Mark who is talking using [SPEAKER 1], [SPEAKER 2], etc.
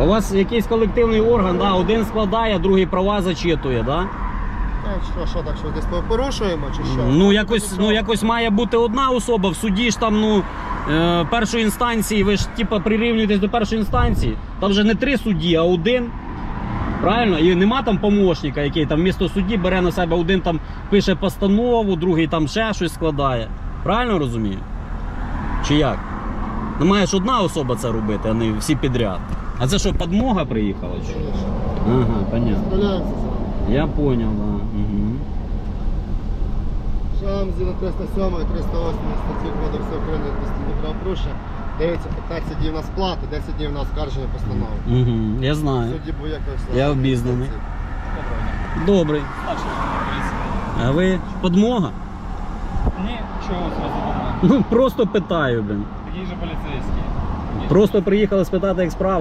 [SPEAKER 1] У вас якийсь колективний орган, да? один складає, другий права зачитує, да?
[SPEAKER 2] Так, що, що так, що десь порушуємо чи що?
[SPEAKER 1] Ну якось, ну якось має бути одна особа. В суді ж там, ну е, першої інстанції, ви ж типа прирівнюєтесь до першої інстанції. Там вже не три судді, а один. Правильно? І нема там помощника, який там вмісто судді бере на себе один там пише постанову, другий там ще щось складає. Правильно розумію? Чи як? Ну має ж одна особа це робити, а не всі підряд. А це що, подмога приїхала? Чи? Ага, понятно. Я понял, да. Угу.
[SPEAKER 2] Шам згідно 307 і 308 статті Кодексу України адміністративного правопорушення. Дається 15 днів на сплату, 10 днів на оскарження постанови.
[SPEAKER 1] Угу. Я знаю.
[SPEAKER 2] Судді будь-якої
[SPEAKER 1] Я обізнаний. Добрий. А ви подмога?
[SPEAKER 3] Ні, чого зразу думаю?
[SPEAKER 1] Ну просто питаю, блин.
[SPEAKER 3] Такий же поліцейський.
[SPEAKER 1] Просто приїхали спитати, як справа.